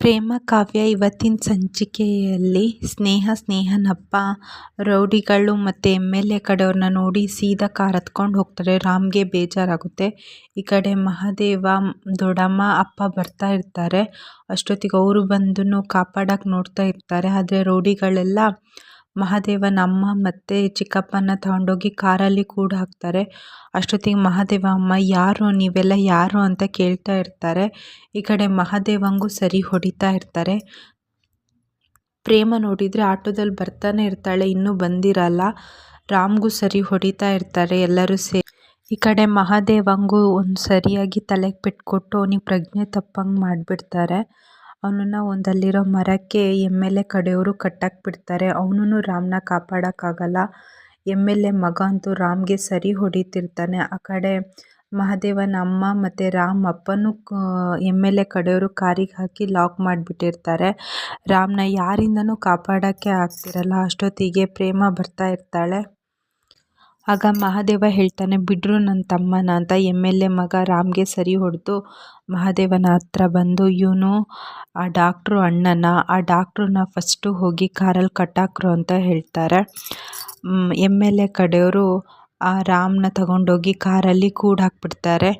ಪ್ರೇಮ ಕಾವ್ಯ ಇವತ್ತಿನ ಸಂಚಿಕೆಯಲ್ಲಿ ಸ್ನೇಹ, ಸ್ನೇಹನಪ್ಪ, ರೌಡಿಗಳು ಮತ್ತು ಎಂ ಎಲ್ ಎ ಕಡೆಯವ್ರನ್ನ ನೋಡಿ ಸೀದಾ ಕಾರ್ ಹತ್ಕೊಂಡು ಹೋಗ್ತಾರೆ. ರಾಮ್ಗೆ ಬೇಜಾರಾಗುತ್ತೆ. ಈ ಕಡೆ ಮಹಾದೇವ, ದೊಡ್ಡಮ್ಮ, ಅಪ್ಪ ಬರ್ತಾ ಇರ್ತಾರೆ. ಅಷ್ಟೊತ್ತಿಗೆ ಅವರು ಬಂದು ಕಾಪಾಡಕ್ಕೆ ನೋಡ್ತಾ ಇರ್ತಾರೆ. ಆದರೆ ರೌಡಿಗಳೆಲ್ಲ ಮಹಾದೇವನ ಅಮ್ಮ ಮತ್ತು ಚಿಕ್ಕಪ್ಪನ ತಗೊಂಡೋಗಿ ಕಾರಲ್ಲಿ ಕೂಡ ಹಾಕ್ತಾರೆ. ಅಷ್ಟೊತ್ತಿಗೆ ಮಹಾದೇವ, ಅಮ್ಮ, ಯಾರು? ನೀವೆಲ್ಲ ಯಾರು? ಅಂತ ಕೇಳ್ತಾ ಇರ್ತಾರೆ. ಈ ಕಡೆ ಮಹಾದೇವಂಗೂ ಸರಿ ಹೊಡಿತಾ ಇರ್ತಾರೆ. ಪ್ರೇಮ ನೋಡಿದರೆ ಆಟೋದಲ್ಲಿ ಬರ್ತಾನೆ ಇರ್ತಾಳೆ, ಇನ್ನೂ ಬಂದಿರಲ್ಲ. ರಾಮ್ಗೂ ಸರಿ ಹೊಡಿತಾ ಇರ್ತಾರೆ ಎಲ್ಲರೂ ಸೇ ಈ ಕಡೆ ಮಹಾದೇವಂಗೂ ಒಂದು ಸರಿಯಾಗಿ ತಲೆಗೆ ಪೆಟ್ಟು ಅವನಿಗೆ ಪ್ರಜ್ಞೆ ತಪ್ಪಂಗೆ ಮಾಡಿಬಿಡ್ತಾರೆ. ಅವನನ್ನು ಒಂದಲ್ಲಿರೋ ಮರಕ್ಕೆ ಎಂ ಎಲ್ ಎ ಕಡೆಯವರು ಕಟ್ಟಕ್ಕೆ ಬಿಡ್ತಾರೆ ಅವನೂ ರಾಮನ ಕಾಪಾಡೋಕ್ಕಾಗಲ್ಲ. ಎಂ ಎಲ್ ಎ ಮಗ ಅಂತೂ ರಾಮ್ಗೆ ಸರಿ ಹೊಡಿತಿರ್ತಾನೆ. ಆ ಕಡೆ ಮಹಾದೇವನ ಅಮ್ಮ ಮತ್ತು ರಾಮ್ ಅಪ್ಪನೂ ಎಂ ಎಲ್ ಎ ಕಡೆಯವರು ಕಾರಿಗೆ ಹಾಕಿ ಲಾಕ್ ಮಾಡಿಬಿಟ್ಟಿರ್ತಾರೆ. ರಾಮನ ಯಾರಿಂದನೂ ಕಾಪಾಡೋಕ್ಕೆ ಆಗ್ತಿರಲ್ಲ. ಅಷ್ಟೊತ್ತಿಗೆ ಪ್ರೇಮ ಬರ್ತಾ ಇರ್ತಾಳೆ. ಆಗ ಮಹಾದೇವ ಹೇಳ್ತಾನೆ, ಬಿಡ್ರು ನನ್ನ ತಮ್ಮನ ಅಂತ ಎಂ ಎಲ್ ಎ ಮಗ ರಾಮ್ಗೆ ಸರಿ ಹೊಡೆದು, ಮಹಾದೇವನ ಹತ್ರ ಬಂದು ಇವನು ಆ ಡಾಕ್ಟ್ರು ಅಣ್ಣನ, ಆ ಡಾಕ್ಟ್ರನ್ನ ಫಸ್ಟು ಹೋಗಿ ಕಾರಲ್ಲಿ ಕಟ್ಟಾಕ್ರು ಅಂತ ಹೇಳ್ತಾರೆ. ಎಂ ಎಲ್ ಎ ಕಡೆಯವರು ಆ ರಾಮ್ನ ತಗೊಂಡೋಗಿ ಕಾರಲ್ಲಿ ಕೂಡಾಕ್ಬಿಡ್ತಾರೆ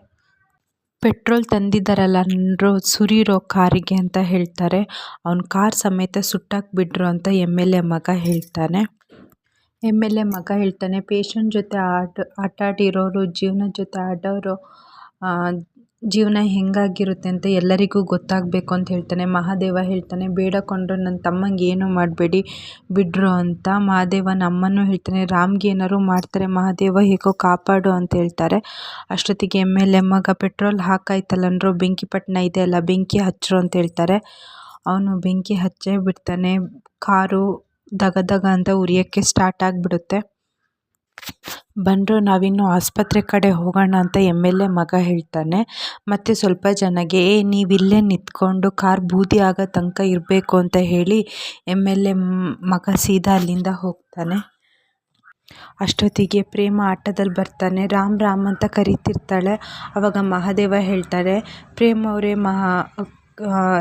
ಪೆಟ್ರೋಲ್ ತಂದಿದ್ದಾರಲ್ಲ ಅನ್ನೋ ಸುರಿರೋ ಕಾರಿಗೆ ಅಂತ ಹೇಳ್ತಾರೆ. ಅವ್ನ ಕಾರ್ ಸಮೇತ ಸುಟ್ಟಾಕ್ಬಿಟ್ರು ಅಂತ ಎಂ ಎಲ್ ಎ ಮಗ ಹೇಳ್ತಾನೆ. ಎಂ ಎಲ್ ಎ ಮಗ ಹೇಳ್ತಾನೆ ಪೇಷಂಟ್ ಜೊತೆ ಆಟ ಆಟಾಡಿರೋರು ಜೀವನ ಜೊತೆ ಆಡೋರು ಜೀವನ ಹೆಂಗಾಗಿರುತ್ತೆ ಅಂತ ಎಲ್ಲರಿಗೂ ಗೊತ್ತಾಗಬೇಕು ಅಂತ ಹೇಳ್ತಾನೆ. ಮಹಾದೇವ ಹೇಳ್ತಾನೆ ಬೇಡಕೊಂಡ್ರು ನನ್ನ ತಮ್ಮಂಗೆ ಏನು ಮಾಡಬೇಡಿ, ಬಿಡ್ರು ಅಂತ ಮಹಾದೇವ ನಮ್ಮನ್ನು ಹೇಳ್ತಾನೆ. ರಾಮ್ಗೆ ಏನಾದ್ರು ಮಾಡ್ತಾರೆ, ಮಹಾದೇವ ಹೇಗೋ ಕಾಪಾಡು ಅಂತ ಹೇಳ್ತಾರೆ. ಅಷ್ಟೊತ್ತಿಗೆ ಎಂ ಎಲ್ ಎ ಮಗ ಪೆಟ್ರೋಲ್ ಹಾಕಾಯ್ತಲ್ಲನ್ರು ಬೆಂಕಿ ಪಟ್ಟಣ ಇದೆ ಅಲ್ಲ, ಬೆಂಕಿ ಹಚ್ಚರು ಅಂತ ಹೇಳ್ತಾರೆ. ಅವನು ಬೆಂಕಿ ಹಚ್ಚೇ ಬಿಡ್ತಾನೆ. ಕಾರು ದಗ ದಗ ಅಂತ ಉರಿಯೋಕ್ಕೆ ಸ್ಟಾರ್ಟ್ ಆಗಿಬಿಡುತ್ತೆ. ಬಂದರು ನಾವಿನ್ನು ಆಸ್ಪತ್ರೆ ಕಡೆ ಹೋಗೋಣ ಅಂತ ಎಂ ಎಲ್ ಎ ಮಗ ಹೇಳ್ತಾನೆ. ಮತ್ತು ಸ್ವಲ್ಪ ಜನಗೆ, ಏ, ನೀವಿಲ್ಲೇ ನಿಂತ್ಕೊಂಡು ಕಾರ್ ಬೂದಿ ಆಗೋ ತನಕ ಇರಬೇಕು ಅಂತ ಹೇಳಿ ಎಂ ಎಲ್ ಎ ಮಗ ಸೀದಾ ಅಲ್ಲಿಂದ ಹೋಗ್ತಾನೆ. ಅಷ್ಟೊತ್ತಿಗೆ ಪ್ರೇಮ ಆಟದಲ್ಲಿ ಬರ್ತಾನೆ. ರಾಮ್ ರಾಮ್ ಅಂತ ಕರಿತಿರ್ತಾಳೆ. ಆವಾಗ ಮಹಾದೇವ ಹೇಳ್ತಾರೆ, ಪ್ರೇಮ್ ಅವರೇ, ಮಹಾ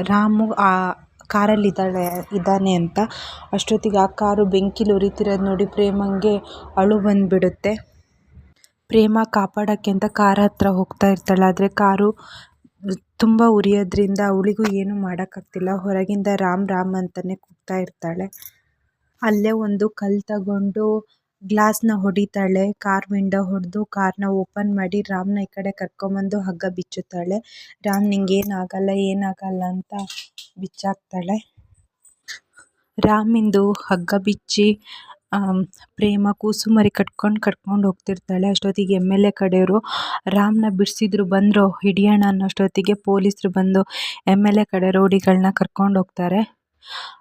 ರಾಮು ಆ ಕಾರಲ್ಲಿದ್ದಾಳೆ, ಇದ್ದಾನೆ ಅಂತ. ಅಷ್ಟೊತ್ತಿಗೆ ಆ ಕಾರು ಬೆಂಕಿಲಿ ಉರಿತಿರೋದು ನೋಡಿ ಪ್ರೇಮಂಗೆ ಅಳು ಬಂದುಬಿಡುತ್ತೆ. ಪ್ರೇಮ ಕಾಪಾಡೋಕ್ಕೆ ಅಂತ ಕಾರ್ ಹತ್ರ ಹೋಗ್ತಾ ಇರ್ತಾಳೆ. ಆದರೆ ಕಾರು ತುಂಬ ಉರಿಯೋದ್ರಿಂದ ಅವಳಿಗೂ ಏನೂ ಮಾಡೋಕ್ಕಾಗ್ತಿಲ್ಲ. ಹೊರಗಿಂದ ರಾಮ್ ರಾಮ್ ಅಂತಲೇ ಕೂಗ್ತಾ ಇರ್ತಾಳೆ. ಅಲ್ಲೇ ಒಂದು ಕಲ್ಲು ತಗೊಂಡು ಗ್ಲಾಸ್ನ ಹೊಡಿತಾಳೆ, ಕಾರ್ ವಿಂಡೋ ಹೊಡೆದು ನ ಓಪನ್ ಮಾಡಿ ರಾಮ್ನ ಈ ಕಡೆ ಕರ್ಕೊಂಬಂದು ಹಗ್ಗ ಬಿಚ್ಚುತ್ತಾಳೆ. ರಾಮ್ ನಿಂಗೆ ಏನಾಗಲ್ಲ ಅಂತ ಬಿಚ್ಚಾಕ್ತಾಳೆ. ರಾಮಿಂದು ಹಗ್ಗ ಬಿಚ್ಚಿ ಪ್ರೇಮ ಕೂಸು ಮರಿ ಕಟ್ಕೊಂಡು ಕಟ್ಕೊಂಡು ಹೋಗ್ತಿರ್ತಾಳೆ. ಅಷ್ಟೊತ್ತಿಗೆ ಎಂ ಎಲ್ ಎ ಕಡೆಯವರು, ರಾಮ್ನ ಬಿಡಿಸಿದ್ರು ಬಂದರು, ಹಿಡಿಯೋಣ ಅನ್ನೋಷ್ಟೊತ್ತಿಗೆ ಪೊಲೀಸರು ಬಂದು ಎಂ ಎಲ್ ಎ ಕಡೆ ರೌಡಿಗಳನ್ನ ಕರ್ಕೊಂಡು ಹೋಗ್ತಾರೆ.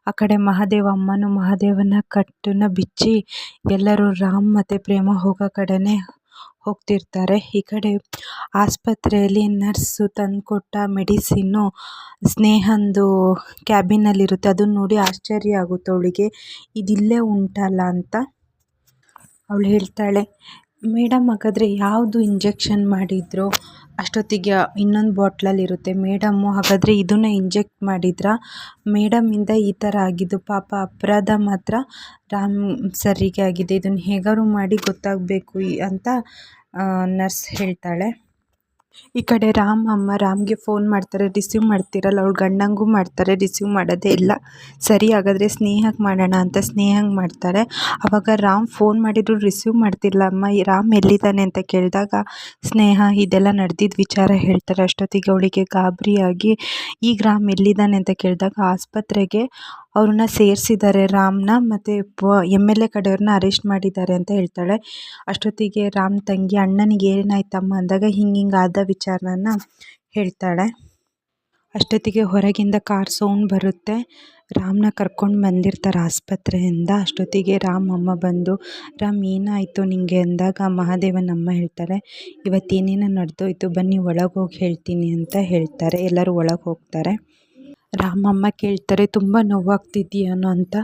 ಆ ಕಡೆ ಮಹಾದೇವ ಅಮ್ಮನು ಮಹಾದೇವನ ಕಟ್ಟನ್ನ ಬಿಚ್ಚಿ ಎಲ್ಲರೂ ರಾಮ್ ಮತ್ತು ಪ್ರೇಮ ಹೋಗೋ ಕಡೆನೇ ಹೋಗ್ತಿರ್ತಾರೆ. ಈ ಕಡೆ ಆಸ್ಪತ್ರೆಯಲ್ಲಿ ನರ್ಸು ತಂದುಕೊಟ್ಟ ಮೆಡಿಸಿನ್ನು ಸ್ನೇಹಂದು ಕ್ಯಾಬಿನಲ್ಲಿರುತ್ತೆ. ಅದನ್ನ ನೋಡಿ ಆಶ್ಚರ್ಯ ಆಗುತ್ತೆ ಅವಳಿಗೆ. ಇದಿಲ್ಲೇ ಉಂಟಲ್ಲ ಅಂತ ಅವಳು ಹೇಳ್ತಾಳೆ, ಮೇಡಮ್, ಹಾಗಾದರೆ ಯಾವುದು ಇಂಜೆಕ್ಷನ್ ಮಾಡಿದ್ರು? ಅಷ್ಟೊತ್ತಿಗೆ ಇನ್ನೊಂದು ಬಾಟ್ಲಲ್ಲಿರುತ್ತೆ ಮೇಡಮ್ಮು ಹಾಗಾದರೆ ಇದನ್ನ ಇಂಜೆಕ್ಟ್ ಮಾಡಿದ್ರಾ? ಮೇಡಮ್ಮಿಂದ ಈ ಥರ ಆಗಿದ್ದು. ಪಾಪ ಅಪರಾಧ ಮಾತ್ರ ರಾಮ್ ಸರಿಗೆ ಆಗಿದೆ. ಇದನ್ನು ಹೇಗಾದ್ರು ಮಾಡಿ ಗೊತ್ತಾಗಬೇಕು ಅಂತ ನರ್ಸ್ ಹೇಳ್ತಾಳೆ. ಈ ಕಡೆ ರಾಮ್ ಅಮ್ಮ ರಾಮ್ಗೆ ಫೋನ್ ಮಾಡ್ತಾರೆ ರಿಸೀವ್ ಮಾಡ್ತಿರಲ್ಲ, ಅವ್ಳು ಗಂಡಂಗೂ ಮಾಡ್ತಾರೆ ರಿಸೀವ್ ಮಾಡೋದೇ ಇಲ್ಲ. ಸರಿ ಹಾಗಾದರೆ ಸ್ನೇಹಕ್ಕೆ ಮಾಡೋಣ ಅಂತ ಸ್ನೇಹಂಗೆ ಮಾಡ್ತಾರೆ. ಅವಾಗ ರಾಮ್ ಫೋನ್ ಮಾಡಿದ್ರು ರಿಸೀವ್ ಮಾಡ್ತಿಲ್ಲ ಅಮ್ಮ. ರಾಮ್ ಎಲ್ಲಿದ್ದಾನೆ ಅಂತ ಕೇಳಿದಾಗ, ಸ್ನೇಹ, ಇದೆಲ್ಲ ನಡೆದಿದ್ದ ವಿಚಾರ ಹೇಳ್ತಾರೆ. ಅಷ್ಟೊತ್ತಿಗೆ ಅವಳಿಗೆ ಗಾಬರಿಯಾಗಿ, ಈಗ ರಾಮ್ ಎಲ್ಲಿದ್ದಾನೆ ಅಂತ ಕೇಳಿದಾಗ ಆಸ್ಪತ್ರೆಗೆ ಅವ್ರನ್ನ ಸೇರಿಸಿದ್ದಾರೆ. ರಾಮ್ನ ಮತ್ತು ಪ ಎಂ ಎಲ್ ಎ ಕಡೆಯವ್ರನ್ನ ಅರೆಸ್ಟ್ ಮಾಡಿದ್ದಾರೆ ಅಂತ ಹೇಳ್ತಾಳೆ. ಅಷ್ಟೊತ್ತಿಗೆ ರಾಮ್ ತಂಗಿ, ಅಣ್ಣನಿಗೆ ಏನಾಯ್ತಮ್ಮ? ಅಂದಾಗ ಹಿಂಗೆ ಹಿಂಗೆ ಆದ ವಿಚಾರನ ಹೇಳ್ತಾಳೆ. ಅಷ್ಟೊತ್ತಿಗೆ ಹೊರಗಿಂದ ಕಾರ್ ಸೌಂಡ್ ಬರುತ್ತೆ. ರಾಮ್ನ ಕರ್ಕೊಂಡು ಬಂದಿರ್ತಾರೆ ಆಸ್ಪತ್ರೆಯಿಂದ. ಅಷ್ಟೊತ್ತಿಗೆ ರಾಮ್ ಅಮ್ಮ ಬಂದು, ರಾಮ್, ಏನಾಯಿತು ನಿನಗೆ ಅಂದಾಗ ಮಹಾದೇವನ ಅಮ್ಮ ಹೇಳ್ತಾರೆ, ಇವತ್ತೇನೇನೋ ನಡೆದೋಯ್ತು. ಬನ್ನಿ ಒಳಗೆ ಹೋಗಿ ಹೇಳ್ತೀನಿ ಅಂತ ಹೇಳ್ತಾರೆ. ಎಲ್ಲರೂ ಒಳಗೆ ಹೋಗ್ತಾರೆ. ರಾಮಮ್ಮ ಕೇಳ್ತಾರೆ ತುಂಬ ನೋವಾಗ್ತಿದೆಯೇನೋ ಅಂತ?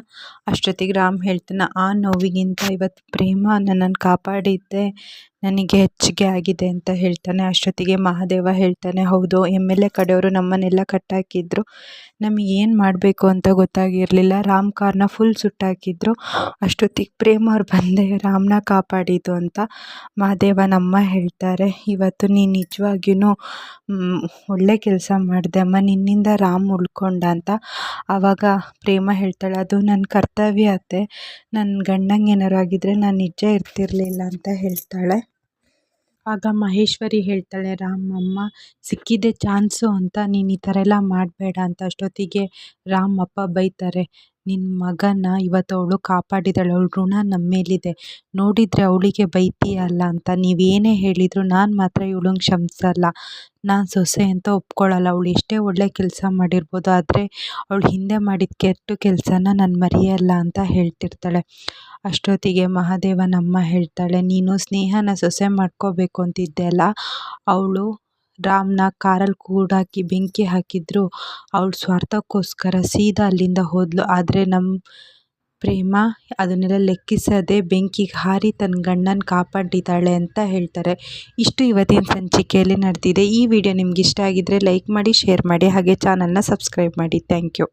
ಅಷ್ಟೊತ್ತಿಗೆ ರಾಮ್ ಹೇಳ್ತಾನೆ ಆ ನೋವಿಗಿಂತ ಇವತ್ತು ಪ್ರೇಮ ನನ್ನನ್ನು ಕಾಪಾಡಿದ್ದೆ. ನನಗೆ ಹೆಚ್ಚಿಗೆ ಆಗಿದೆ ಅಂತ ಹೇಳ್ತಾನೆ, ಅಷ್ಟೊತ್ತಿಗೆ ಮಹಾದೇವ ಹೇಳ್ತಾನೆ, ಹೌದು, ಎಂ ಎಲ್ ಎ ಕಡೆಯವರು ನಮ್ಮನ್ನೆಲ್ಲ ಕಟ್ಟಾಕಿದ್ರು. ಏನು ಮಾಡಬೇಕು ಅಂತ ಗೊತ್ತಾಗಿರಲಿಲ್ಲ. ರಾಮ್ ಕಾರ್ನ ಫುಲ್ ಸುಟ್ಟಾಕಿದ್ರು. ಅಷ್ಟೊತ್ತಿಗೆ ಪ್ರೇಮ್ ಅವ್ರು ಬಂದೆ ರಾಮ್ನ ಕಾಪಾಡಿದ್ದು ಅಂತ ಮಹಾದೇವ ನಮ್ಮ ಹೇಳ್ತಾರೆ. ಇವತ್ತು ನೀನು ನಿಜವಾಗಿಯೂ ಒಳ್ಳೆ ಕೆಲಸ ಮಾಡಿದೆ ಅಮ್ಮ, ನಿನ್ನಿಂದ ರಾಮ್ ಉಳ್ಕೊಂಡ ಅಂತ. ಆವಾಗ ಪ್ರೇಮ ಹೇಳ್ತಾಳೆ, ಅದು ನನ್ನ ಕರ್ತವ್ಯ ಅತ್ತೆ. ನನ್ನ ಗಂಡಂಗೆ ಏನಾರು ಆಗಿದ್ದರೆ ನಾನು ನಿಜ ಇರ್ತಿರಲಿಲ್ಲ ಅಂತ ಹೇಳ್ತಾಳೆ. ಆಗ ಮಹೇಶ್ವರಿ ಹೇಳ್ತಾಳೆ, ರಾಮಮ್ಮ, ಸಿಕ್ಕಿದೆ ಚಾನ್ಸು ಅಂತ ನೀನು ಈ ಥರ ಎಲ್ಲ ಮಾಡಬೇಡ ಅಂತ ಅಷ್ಟೊತ್ತಿಗೆ ರಾಮಪ್ಪ ಬೈತಾರೆ. ನಿನ್ನ ಮಗನ ಇವತ್ತು ಅವಳು ಕಾಪಾಡಿದಾಳೆ ಅವಳ ಋಣ ನಮ್ಮ ಮೇಲಿದೆ ನೋಡಿದರೆ ಅವಳಿಗೆ ಬೈತೀಯಲ್ಲ ಅಂತ. ನೀವೇನೇ ಹೇಳಿದರೂ ನಾನು ಮಾತ್ರ ಇವಳಂಗೆ ಕ್ಷಮಿಸಲ್ಲ. ನಾನು ಸೊಸೆ ಅಂತ ಒಪ್ಕೊಳ್ಳಲ್ಲ ಅವಳು ಎಷ್ಟೇ ಒಳ್ಳೆ ಕೆಲಸ ಮಾಡಿರ್ಬೋದು, ಆದರೆ ಅವಳು ಹಿಂದೆ ಮಾಡಿದ ಕೆಟ್ಟ ಕೆಲಸನ ನಾನು ಮರೆಯಲ್ಲ ಅಂತ ಹೇಳ್ತಿರ್ತಾಳೆ. ಅಷ್ಟೊತ್ತಿಗೆ ಮಹಾದೇವನಮ್ಮ ಹೇಳ್ತಾಳೆ, ನೀನು ಸ್ನೇಹನ ಸೊಸೆ ಮಾಡ್ಕೋಬೇಕು ಅಂತಿದ್ದೆ ಅಲ್ಲ? ಅವಳು ರಾಮ್ನ ಕಾರಲ್ಲಿ ಕೂಡಾಕಿ ಬೆಂಕಿ ಹಾಕಿದ್ರು. ಅವ್ಳ ಸ್ವಾರ್ಥಕ್ಕೋಸ್ಕರ ಸೀದಾ ಅಲ್ಲಿಂದ ಹೋದಳು ಆದರೆ ನಮ್ಮ ಪ್ರೇಮ ಅದನ್ನೆಲ್ಲ ಲೆಕ್ಕಿಸದೆ ಬೆಂಕಿಗೆ ಹಾರಿ ತನ್ನ ಗಂಡನ ಕಾಪಾಡಿದ್ದಾಳೆ ಅಂತ ಹೇಳ್ತಾರೆ. ಇಷ್ಟು ಇವತ್ತಿನ ಸಂಚಿಕೆಯಲ್ಲಿ ನಡೆದಿದೆ. ಈ ವಿಡಿಯೋ ನಿಮ್ಗೆ ಇಷ್ಟ ಆಗಿದ್ದರೆ ಲೈಕ್ ಮಾಡಿ, ಶೇರ್ ಮಾಡಿ, ಹಾಗೆ ಚಾನಲ್ನ ಸಬ್ಸ್ಕ್ರೈಬ್ ಮಾಡಿ. Thank you.